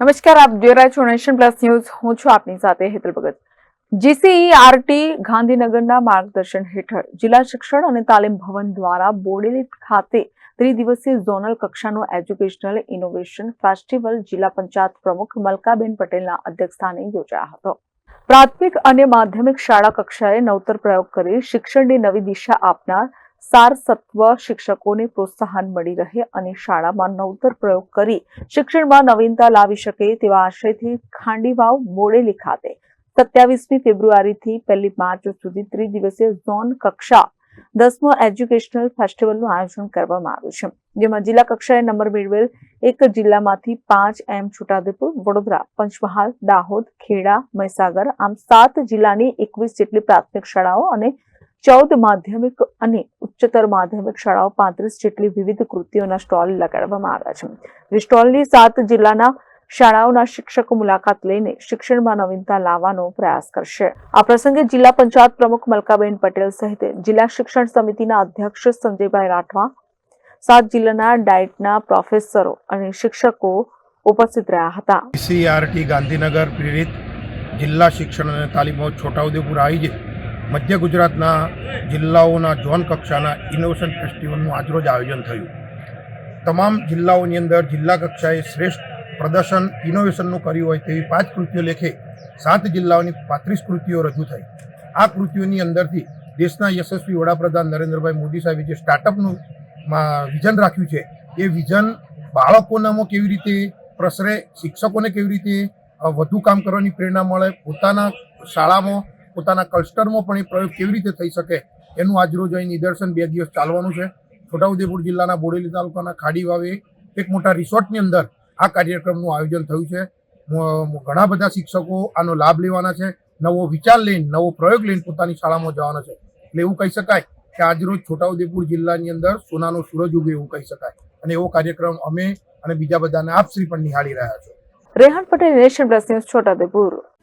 નમસ્કાર, આપ જોઈ રહ્યા છો નેશન પ્લસ ન્યૂઝ. હું છું આપની સાથે હેતલ ભગત. જીસીઈઆરટી ગાંધીનગરના માર્ગદર્શન હેઠળ જિલ્લા શિક્ષણ અને તાલીમ ભવન દ્વારા બોડેલી ખાતે ત્રિદિવસીય ઝોનલ કક્ષાનો એજ્યુકેશનલ ઇનોવેશન ફેસ્ટિવલ જિલ્લા પંચાયત પ્રમુખ મલકાબેન પટેલના અધ્યક્ષસ્થાને યોજાયો હતો. પ્રાથમિક અને માધ્યમિક શાળા કક્ષાએ નવતર પ્રયોગ કરી શિક્ષણની નવી દિશા આપનાર સાર સત્વ શિક્ષકોને પ્રોત્સાહન મળી રહે અને શાળામાં નવતર પ્રયોગ કરી શિક્ષણમાં નવીનતા લાવી શકે તેવા આશયથી ખાંડીવાવ બોડેલી ખાતે સત્યાવીસમી ફેબ્રુઆરીથી પહેલી માર્ચ સુધી ત્રિદિવસીય ઝોન કક્ષા દસમો એજ્યુકેશનલ ફેસ્ટિવલનું આયોજન કરવામાં આવ્યું છે, જેમાં જિલ્લા કક્ષાએ નંબર મેળવેલ એક જિલ્લામાંથી પાંચ એમ છોટાઉદેપુર, વડોદરા, પંચમહાલ, દાહોદ, ખેડા, મહીસાગર આમ સાત જિલ્લાની એકવીસ જેટલી પ્રાથમિક શાળાઓ અને ચૌદ માધ્યમિક અને ઉચ્ચતર માધ્યમિક શાળાઓ પાંત્રીસ જેટલી વિવિધ કૃતિઓના સ્ટોલ લગાડવામાં આવ્યા છે. જે સ્ટોલની સાત જિલ્લાના શાળાઓના શિક્ષકો મુલાકાત લઈને શિક્ષણમાં નવીનતા લાવવાનો પ્રયાસ કરશે. આ પ્રસંગે જિલ્લા પંચાયત પ્રમુખ મલકાબેન પટેલ સહિત જિલ્લા શિક્ષણ સમિતિના અધ્યક્ષ સંજયભાઈ રાઠવા, સાત જિલ્લાના ડાયટના પ્રોફેસરો અને શિક્ષકો ઉપસ્થિત રહ્યા હતા. સીઆરટી ગાંધીનગર પ્રેરિત જિલ્લા શિક્ષણ અને તાલીમો છોટાઉદેપુર આયોજિત મધ્ય ગુજરાતના જિલ્લાઓના ઝોન કક્ષાના ઇનોવેશન ફેસ્ટિવલનું આજરોજ આયોજન થયું. તમામ જિલ્લાઓની અંદર જિલ્લા કક્ષાએ શ્રેષ્ઠ પ્રદર્શન ઇનોવેશનનું કર્યું હોય તેવી પાંચ કૃતિઓ લેખે સાત જિલ્લાઓની પાંત્રીસ કૃતિઓ રજૂ થઈ. આ કૃતિઓની અંદરથી દેશના યશસ્વી વડાપ્રધાન નરેન્દ્રભાઈ મોદી સાહેબે જે સ્ટાર્ટઅપનું વિઝન રાખ્યું છે, એ વિઝન બાળકોનામાં કેવી રીતે પ્રસરે, શિક્ષકોને કેવી રીતે વધુ કામ કરવાની પ્રેરણા મળે, પોતાના શાળામાં પોતાના ક્લસ્ટરમાં પણ એ પ્રયોગ કેવી રીતે થઈ શકે એનું આજરોજ અહીં નિદર્શન બે દિવસ ચાલવાનું છે. છોટાઉદેપુર જિલ્લાના બોડેલી તાલુકાના ખાડી વાવે એક મોટા રિસોર્ટની અંદર આ કાર્યક્રમનું આયોજન થયું છે. ઘણા બધા શિક્ષકો આનો લાભ લેવાના છે. નવો વિચાર લઈને, નવો પ્રયોગ લઈને પોતાની શાળામાં જવાના છે. એટલે એવું કહી શકાય કે આજરોજ છોટાઉદેપુર જિલ્લાની અંદર સોનાનો સૂરજ ઉગે એવું કહી શકાય. અને એવો કાર્યક્રમ અમે અને બીજા બધાને આપશ્રી પણ નિહાળી રહ્યા છો. Rehan Patel Nation Plus News Chhota Udepur.